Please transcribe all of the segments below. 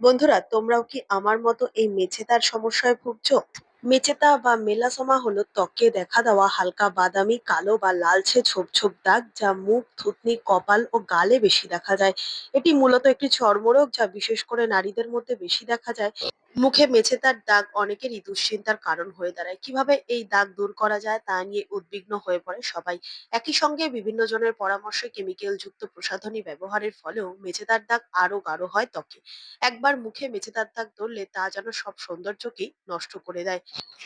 বন্ধুরা, তোমরাও কি আমার মতো এই মেছেতার সমস্যায় ভুগছো? মেচেতা বা মেলাসোমা হলো ত্বকে দেখা দেওয়া হালকা বাদামি, কালো বা লালচে ছোপ ছোপ দাগ যা মুখ, থুতনি, কপাল ও গালে বেশি দেখা যায়। এটি মূলত একটি চর্মরোগ যা বিশেষ করে নারীদের মধ্যে বেশি দেখা যায়। মুখে মেছেতার দাগ অনেকেরই দুশ্চিন্তার কারণ হয়ে দাঁড়ায়। কীভাবে এই দাগ দূর করা যায় তা নিয়ে উদ্বিগ্ন হয়ে পড়ে সবাই। একই সঙ্গে বিভিন্ন জনের পরামর্শে কেমিক্যাল যুক্ত প্রসাধনী ব্যবহারের ফলেও মেছেতার দাগ আরও গাঢ় হয় ত্বকে। একবার মুখে মেছেতার দাগ ধরলে তা যেন সব সৌন্দর্যকেই নষ্ট করে দেয়।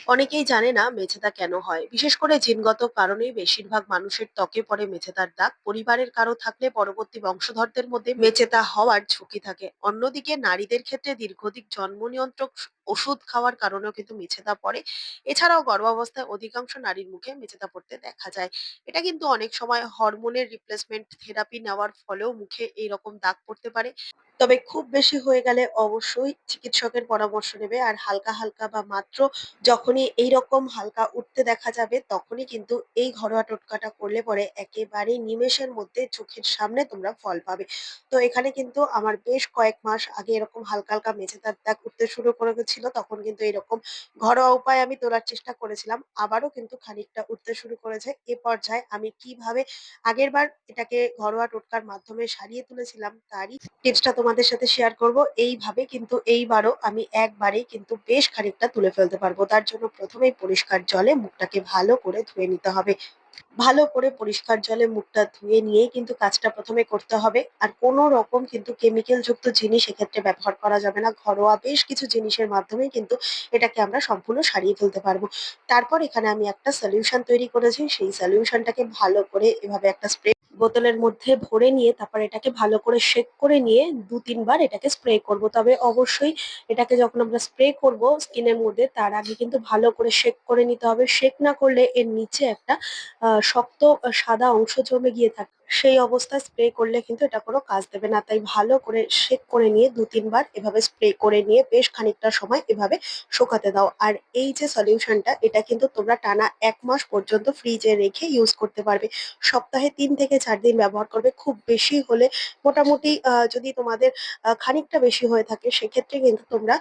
অনেকেই জানে না মেছেদা কেন হয়। বিশেষ করে জিনগত কারণেই বেশিরভাগ মানুষের ত্বকে পড়ে মেছেদার দাগ। পরিবারের কারও থাকলে পরবর্তী বংশধরদের মধ্যে মেচেতা হওয়ার ঝুঁকি থাকে। অন্যদিকে নারীদের ক্ষেত্রে দীর্ঘদিক জন্ম নিয়ন্ত্রক ওষুধ খাওয়ার কারণেও কিন্তু মেছেদা পড়ে। এছাড়াও গর্ভাবস্থায় অধিকাংশ নারীর মুখে মেছেদা পড়তে দেখা যায়। এটা কিন্তু অনেক সময় হরমোনের রিপ্লেসমেন্ট থেরাপি নেওয়ার ফলেও মুখে এইরকম দাগ পড়তে পারে। তবে খুব বেশি হয়ে গেলে অবশ্যই চিকিৎসকের পরামর্শ নেবে। আর হালকা হালকা বা মাত্র যখনই এইরকম হালকা উঠতে দেখা যাবে, তখনই কিন্তু এই ঘরোয়া টোটকাটা করলে পরে একেবারে নিমেষের মধ্যে চোখের সামনে তোমরা ফল পাবে। তো এখানে কিন্তু আমার বেশ কয়েক মাস আগে এরকম হালকা হালকা মেঝে দাগ উঠতে শুরু করে গেছিল তখন কিন্তু এরকম ঘরোয়া উপায় আমি তোলার চেষ্টা করেছিলাম। আবারও কিন্তু খানিকটা উঠতে শুরু করেছে। এ পর্যায়ে আমি কীভাবে আগের বার এটাকে ঘরোয়া টোটকার মাধ্যমে সারিয়ে তুলেছিলাম, তারই টিপসটা তোমাদের সাথে শেয়ার করব। এইভাবে কিন্তু এইবারও আমি একবারেই কিন্তু বেশ খানিকটা তুলে ফেলতে পারব। তার জন্য প্রথমেই পরিষ্কার জলে মুখটাকে ভালো করে ধুয়ে নিতে হবে। ভালো করে পরিষ্কার জলে মুখটা ধুয়ে নিয়েই কিন্তু কাজটা প্রথমে করতে হবে। আর কোনো রকম কিন্তু কেমিক্যাল যুক্ত জিনিস এক্ষেত্রে ব্যবহার করা যাবে না। ঘরোয়া বেশ কিছু জিনিসের মাধ্যমেই কিন্তু এটাকে আমরা সম্পূর্ণ সারিয়ে ফেলতে পারব। তারপর এখানে আমি একটা সলিউশন তৈরি করেছি। সেই সলিউশনটাকে ভালো করে এভাবে একটা স্প্রে বোতলের মধ্যে ভরে নিয়ে তারপর এটাকে ভালো করে শেক করে নিয়ে দু তিনবার এটাকে স্প্রে করব। তবে অবশ্যই এটাকে যখন আমরা স্প্রে করব স্কিনের মধ্যে, তার আগে কিন্তু ভালো করে শেক করে নিতে হবে। শেক না করলে এর নিচে একটা শক্ত সাদা অংশ জমে গিয়ে থাকে। সেই অবস্থায় স্প্রে করলে কিন্তু এটা কোনো কাজ দেবে না। তাই ভালো করে শেক করে নিয়ে দু, তিনবার এভাবে স্প্রে করে নিয়ে বেশ খানিকটা সময় এভাবে শুকাতে দাও। আর এই যে সলিউশনটা এটা কিন্তু তোমরা টানা এক মাস পর্যন্ত ফ্রিজে রেখে ইউজ করতে পারবে। সপ্তাহে তিন থেকে চার দিন ব্যবহার করবে। খুব বেশি হলে মোটামুটি যদি তোমাদের খানিকটা বেশি হয়ে থাকে, সেক্ষেত্রে কিন্তু তোমরা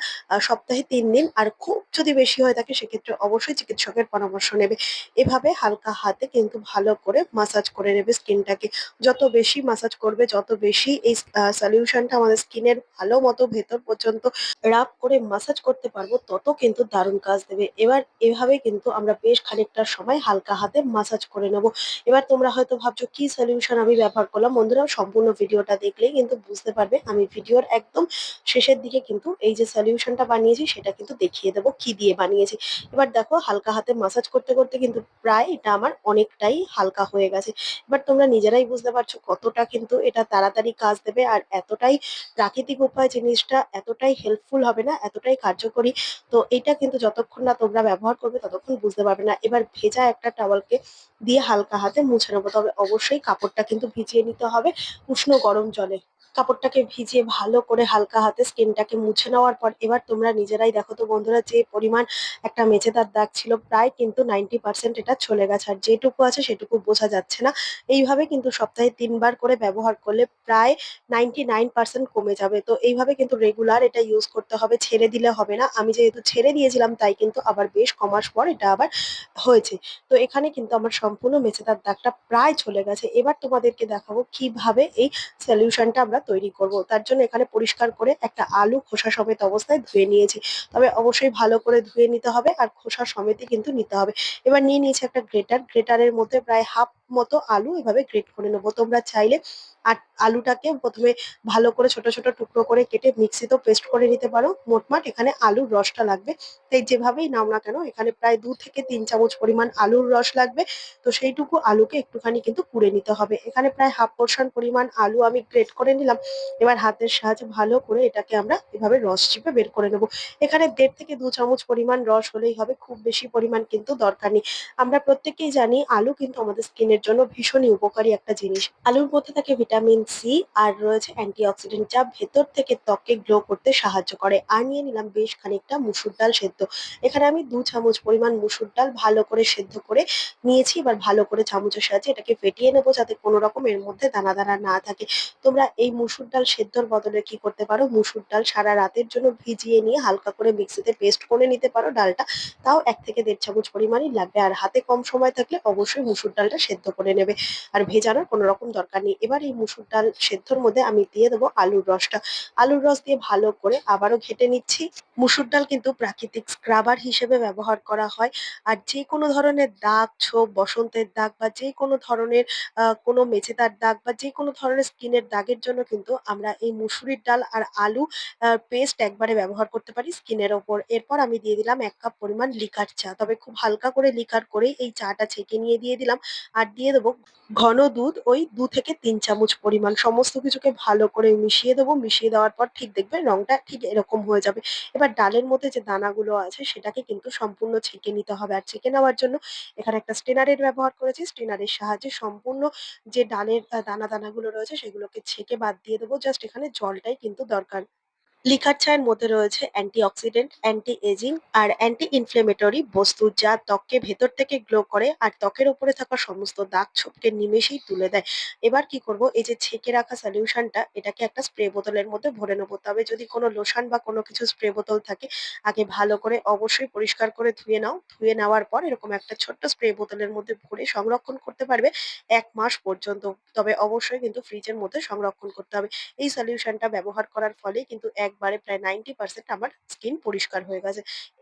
সপ্তাহে তিন দিন আর খুব যদি বেশি হয়ে থাকে, সেক্ষেত্রে অবশ্যই চিকিৎসকের পরামর্শ নেবে। এভাবে হালকা হাতে কিন্তু ভালো করে মাসাজ করে নেবে স্কিনটাকে যত বেশি মাসাজ করবে, যত বেশি এই সলিউশনটা আমাদের স্কিনের ভালো মতো ভেতর পর্যন্ত রাব করে মাসাজ করতে পারব, তত কিন্তু দারুণ কাজ দেবে। এবার এভাবে কিন্তু আমরা বেশ খানিকটা সময় হালকা হাতে মাসাজ করে নেব। এবার তোমরা হয়তো ভাবছ, কি সলিউশন আমি ব্যবহার করলাম? বন্ধুরা, সম্পূর্ণ ভিডিওটা দেখলেই কিন্তু বুঝতে পারবে। আমি ভিডিওর একদম শেষের দিকে কিন্তু এই যে সলিউশনটা বানিয়েছি, সেটা কিন্তু দেখিয়ে দেবো কি দিয়ে বানিয়েছি। এবার দেখো, হালকা হাতে মাসাজ করতে করতে কিন্তু প্রায় এটা আমার অনেকটাই হালকা হয়ে গেছে। এবার তোমরা নিজেরাই বুঝতে পারছ কতটা কিন্তু এটা তাড়াতাড়ি কাজ দেবে আর এতটাই প্রাকৃতিক উপায় জিনিসটা এতটাই হেল্পফুল হবে না, এতটাই কার্যকরী। তো এটা কিন্তু যতক্ষণ না তোমরা ব্যবহার করবে ততক্ষণ বুঝতে পারবে না। এবার ভেজা একটা টাওয়ালকে দিয়ে হালকা হাতে মুছে নেব। তবে অবশ্যই কাপড়টা কিন্তু ভিজিয়ে নিতে হবে, উষ্ণ গরম জলে। কাপড়টাকে ভিজিয়ে ভালো করে হালকা হাতে স্কিনটাকে মুছে নেওয়ার পর এবার তোমরা নিজেরাই দেখো তো বন্ধুরা, যে পরিমাণ একটা মেঝেদার দাগ ছিল প্রায় কিন্তু নাইনটি পার্সেন্ট এটা চলে গেছে। আর যেটুকু আছে সেটুকু বোঝা যাচ্ছে না। এইভাবে কিন্তু সপ্তাহে তিনবার করে ব্যবহার করলে প্রায় নাইনটি নাইন পার্সেন্ট কমে যাবে। তো এইভাবে কিন্তু রেগুলার এটা ইউজ করতে হবে, ছেড়ে দিলে হবে না। আমি যেহেতু ছেড়ে দিয়েছিলাম, তাই কিন্তু আবার বেশ কমাস পর এটা আবার হয়েছে। তো এখানে কিন্তু আমার সম্পূর্ণ মেছেদার দাগটা প্রায় চলে গেছে। এবার তোমাদেরকে দেখাবো কীভাবে এই সলিউশনটা আমরা তৈরি করব। তার জন্য এখানে পরিষ্কার করে একটা আলু খোসা সমেত অবস্থায় ধুয়ে নিয়েছি। তবে অবশ্যই ভালো করে ধুয়ে নিতে হবে আর খোসা সমেতই কিন্তু নিতে হবে। এবার নিয়ে নিয়েছি একটা গ্রেটার। গ্রেটারের মধ্যে প্রায় হাফ মতো আলু এভাবে গ্রেট করে নেব। তোমরা চাইলে আর আলুটাকে প্রথমে ভালো করে ছোট ছোট টুকরো করে কেটে মিক্সিতেও পেস্ট করে নিতে পারো। মোটমাট এখানে আলুর রসটা লাগবে। তাই যেভাবেই নাও না কেন, এখানে প্রায় দু থেকে তিন চামচ পরিমাণ আলুর রস লাগবে। তো সেইটুকু আলুকে একটুখানি কিন্তু কুড়ে নিতে হবে। এখানে প্রায় হাফ পোর্শন পরিমাণ আলু আমি গ্রেট করে নিলাম। এবার হাতের সাহায্যে ভালো করে এটাকে আমরা এভাবে রস চিপে বের করে নেব। এখানে দেড় থেকে দু চামচ পরিমাণ রস হলেই হবে, খুব বেশি পরিমাণ কিন্তু দরকার নেই। আমরা প্রত্যেকেই জানি, আলু কিন্তু আমাদের স্কিনের জন্য ভীষণই উপকারী একটা জিনিস। আলুর মধ্যে থাকে ভিটামিন ভিটামিন সি আর রয়েছে অ্যান্টিঅক্সিডেন্ট যা ভেতর থেকে ত্বককে গ্লো করতে সাহায্য করে। আর নিয়ে নিলাম বেশ খানিকটা মুসুর ডাল সেদ্ধ। এখানে আমি দু চামচ পরিমাণ মুসুর ডাল ভালো করে সেদ্ধ করে নিয়েছি। এবার ভালো করে চামচের সাহায্যে এটাকে ফেটিয়ে নেব যাতে কোনো রকম এর মধ্যে দানা দানা না থাকে। তোমরা এই মুসুর ডাল সেদ্ধর বদলে কি করতে পারো? মুসুর ডাল সারা রাতের জন্য ভিজিয়ে নিয়ে হালকা করে মিক্সিতে পেস্ট করে নিতে পারো ডালটা। তাও এক থেকে দেড় চামচ পরিমাণই লাগবে। আর হাতে কম সময় থাকলে অবশ্যই মুসুর ডালটা সেদ্ধ করে নেবে। আর ভেজানোর কোনো রকম দরকার নেই। এবার এই মুসুর ডাল সেদ্ধর মধ্যে আমি দিয়ে দেবো আলুর রসটা। আলুর রস দিয়ে ভালো করে আবারও ঘেটে নিচ্ছি। মুসুর ডাল কিন্তু প্রাকৃতিক স্ক্রাবার হিসেবে ব্যবহার করা হয়। আর যে কোনো ধরনের দাগ, ছোপ, বসন্তের দাগ বা যে কোনো ধরনের কোনো মেচেদার দাগ বা যে কোনো ধরনের স্কিনের দাগের জন্য কিন্তু আমরা এই মুসুরির ডাল আর আলু পেস্ট একবারে ব্যবহার করতে পারি স্কিনের ওপর। এরপর আমি দিয়ে দিলাম এক কাপ পরিমাণ লিকার চা। তবে খুব হালকা করে লিকার করেই এই চাটা ছেঁকে নিয়ে দিয়ে দিলাম। আর দিয়ে দেবো ঘন দুধ, ওই দু থেকে তিন চামচ পরিমাণ সমস্ত কিছুকে ভালো করে মিশিয়ে দেবো। মিশিয়ে দেওয়ার পর ঠিক দেখবে রংটা ঠিক এরকম হয়ে যাবে। এবার ডালের মধ্যে যে দানাগুলো আছে সেটাকে কিন্তু সম্পূর্ণ ছেঁকে নিতে হবে। আর ছেঁকে নেওয়ার জন্য এখানে একটা স্টেনারের ব্যবহার করেছি। স্টেনারের সাহায্যে সম্পূর্ণ যে ডালের দানা দানাগুলো রয়েছে সেগুলোকে ছেঁকে বাদ দিয়ে দেবো। জাস্ট এখানে জলটাই কিন্তু দরকার। লিকার চায়ের মধ্যে রয়েছে অ্যান্টিঅক্সিডেন্ট অ্যান্টি এজিং আর অ্যান্টি ইনফ্লেমেটরি বস্তু যা ত্বককে ভেতর থেকে গ্লো করে আর ত্বকের উপরে থাকা সমস্ত দাগ ছোপকে নিমেষেই তুলে দেয়। এবার কি করব? এই যে ছেঁকে রাখা সলিউশনটা এটাকে একটা স্প্রে বোতলের মধ্যে ভরে নেব। তবে যদি কোনো লোশন বা কোনো কিছু স্প্রে বোতল থাকে, আগে ভালো করে অবশ্যই পরিষ্কার করে ধুয়ে নাও। ধুয়ে নেওয়ার পর এরকম একটা ছোট্ট স্প্রে বোতলের মধ্যে ভরে সংরক্ষণ করতে পারবে এক মাস পর্যন্ত। তবে অবশ্যই কিন্তু ফ্রিজের মধ্যে সংরক্ষণ করতে হবে। এই সলিউশনটা ব্যবহার করার ফলে কিন্তু একবারে প্রায় নাইনটি পার্সেন্ট আমার স্কিন পরিষ্কার হয়ে গেছে।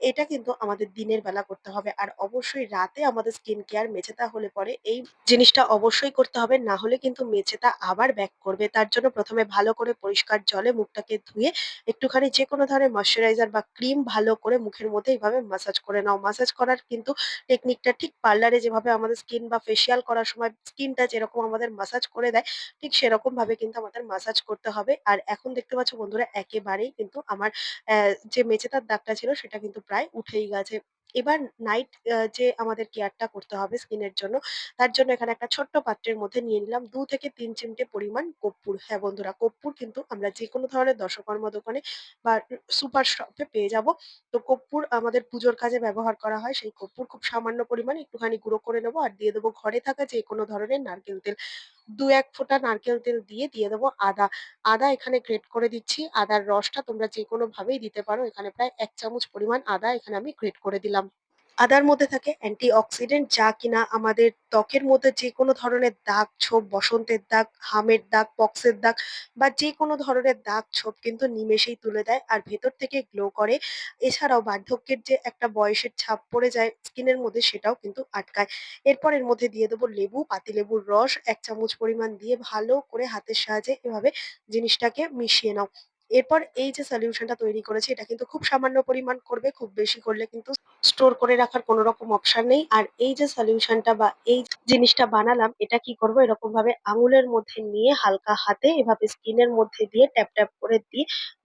এটা কিন্তু আমাদের দিনের বেলা করতে হবে। আর অবশ্যই রাতে আমাদের স্কিন কেয়ার মেছেতা হলে পরে এই জিনিসটা অবশ্যই করতে হবে। না হলে কিন্তু মেছেতা আবার ব্যাক করবে। তার জন্য প্রথমে ভালো করে পরিষ্কার জলে মুখটাকে ধুয়ে একটুখানি যে কোনো ধরনের ময়শ্চারাইজার বা ক্রিম ভালো করে মুখের মধ্যে এইভাবে মাসাজ করে নাও। মাসাজ করার কিন্তু টেকনিকটা ঠিক পার্লারে যেভাবে আমাদের স্কিন বা ফেসিয়াল করার সময় স্কিনটা যেরকম আমাদের মাসাজ করে দেয়, ঠিক সেরকম ভাবে কিন্তু আমাদের মাসাজ করতে হবে। আর এখন দেখতে পাচ্ছ বন্ধুরা একেবারেই কিন্তু আমার যে মেচেদার দাগটা ছিল সেটা কিন্তু প্রায় উঠেই গেছে। এবার নাইট যে আমাদের কেয়ারটা করতে হবে স্কিনের জন্য, তার জন্য এখানে একটা ছোট্ট পাত্রের মধ্যে নিয়ে নিলাম দু থেকে তিন চিমটে পরিমাণ কর্পূর। হ্যাঁ বন্ধুরা, কর্পূর কিন্তু আমরা যে কোনো ধরনের দশকর্মা দোকানে বা সুপার শপে পেয়ে যাব। তো কর্পূর আমাদের পুজোর কাজে ব্যবহার করা হয়, সেই কর্পূর খুব সামান্য পরিমাণে একটুখানি গুঁড়ো করে নেব আর দিয়ে দেবো ঘরে থাকা যে কোনো ধরনের নারকেল তেল। দু এক ফোঁটা নারকেল তেল দিয়ে দিয়ে দেবো আদা। আদা এখানে গ্রেট করে দিচ্ছি। আদার রসটা তোমরা যে কোনো ভাবেই দিতে পারো। এখানে প্রায় এক চামচ পরিমাণ আদা এখানে আমি গ্রেট করে দিলাম। আদার মধ্যে থাকে অ্যান্টি অক্সিডেন্ট যা কিনা আমাদের ত্বকের মধ্যে যে কোনো ধরনের দাগ ছোপ, বসন্তের দাগ, হামের দাগ, পক্সের দাগ বা যে কোনো ধরনের দাগ ছোপ কিন্তু নিমেষেই তুলে দেয় আর ভেতর থেকে গ্লো করে। এছাড়াও বার্ধক্যের যে একটা বয়সের ছাপ পড়ে যায় স্কিনের মধ্যে সেটাও কিন্তু আটকায়। এরপর এর মধ্যে দিয়ে দেবো লেবু, পাতিলেবুর রস, এক চামচ পরিমাণ দিয়ে ভালো করে হাতের সাহায্যে এভাবে জিনিসটাকে মিশিয়ে নাও। এরপর এই যে সলিউশনটা তৈরি করেছি, এটা কিন্তু খুব সামান্য পরিমাণ করবে, খুব বেশি করলে কিন্তু স্টোর করে রাখার কোনো রকম অপশন নেই। আর এই যে সলিউশনটা বা এই জিনিসটা বানালাম, এটা কি করব? এরকম ভাবে আঙুলের মধ্যে নিয়ে হালকা হাতে, এভাবে স্কিনের মধ্যে দিয়ে ট্যাপ ট্যাপ করে দিয়ে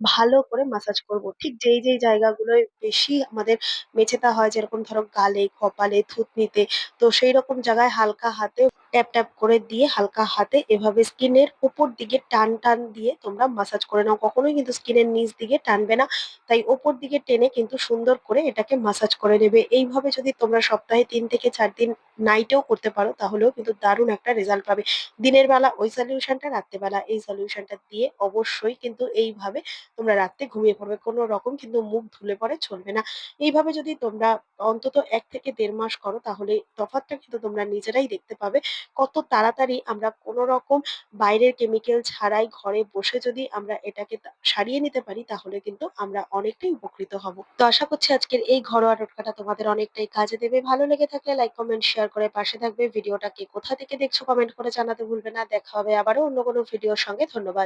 ভালো করে মাসাজ করব। ঠিক যেই যেই জায়গাগুলোয় বেশি আমাদের মেছেতা হয়, যেরকম ধরো গালে, কপালে, থুতনিতে, তো সেই রকম জায়গায় হালকা হাতে ট্যাপ ট্যাপ করে দিয়ে হালকা হাতে এভাবে স্কিনের উপর দিকে টান টান দিয়ে তোমরা মাসাজ করে নাও। কখনোই কিন্তু স্কিনের নিচ দিকে টানবে না। তাই ওপর দিকে টেনে কিন্তু সুন্দর করে এটাকে মাসাজ করে নেবে। এইভাবে যদি তোমরা সপ্তাহে তিন থেকে চার দিন নাইটেও করতে পারো, তাহলেও কিন্তু দারুণ একটা রেজাল্ট পাবে। দিনের বেলা ওই সলিউশনটা রাত্রেবেলা এই সলিউশনটা দিয়ে অবশ্যই কিন্তু এইভাবে তোমরা রাত্রে ঘুমিয়ে পড়বে। কোনো রকম কিন্তু মুখ ধুলে পরে চলবে না। এইভাবে যদি তোমরা অন্তত এক থেকে দেড় মাস করো, তাহলে তফাৎটা কিন্তু তোমরা নিজেরাই দেখতে পাবে। কত তাড়াতাড়ি আমরা কোনো রকম বাইরের কেমিক্যাল ছাড়াই ঘরে বসে যদি আমরা এটাকে সারিয়ে নিতে পারি, তাহলে কিন্তু আমরা অনেকটাই উপকৃত হব। তো আশা করছি আজকের এই ঘরোয়া টোটকাটা তোমাদের অনেকটাই কাজে দেবে। ভালো লেগে থাকলে লাইক কমেন্ট শেয়ার করে পাশে থাকবে। ভিডিওটাকে কোথা থেকে দেখছ কমেন্ট করে জানাতে ভুলবে না। দেখা হবে আবারও অন্য কোনো ভিডিওর সঙ্গে। ধন্যবাদ।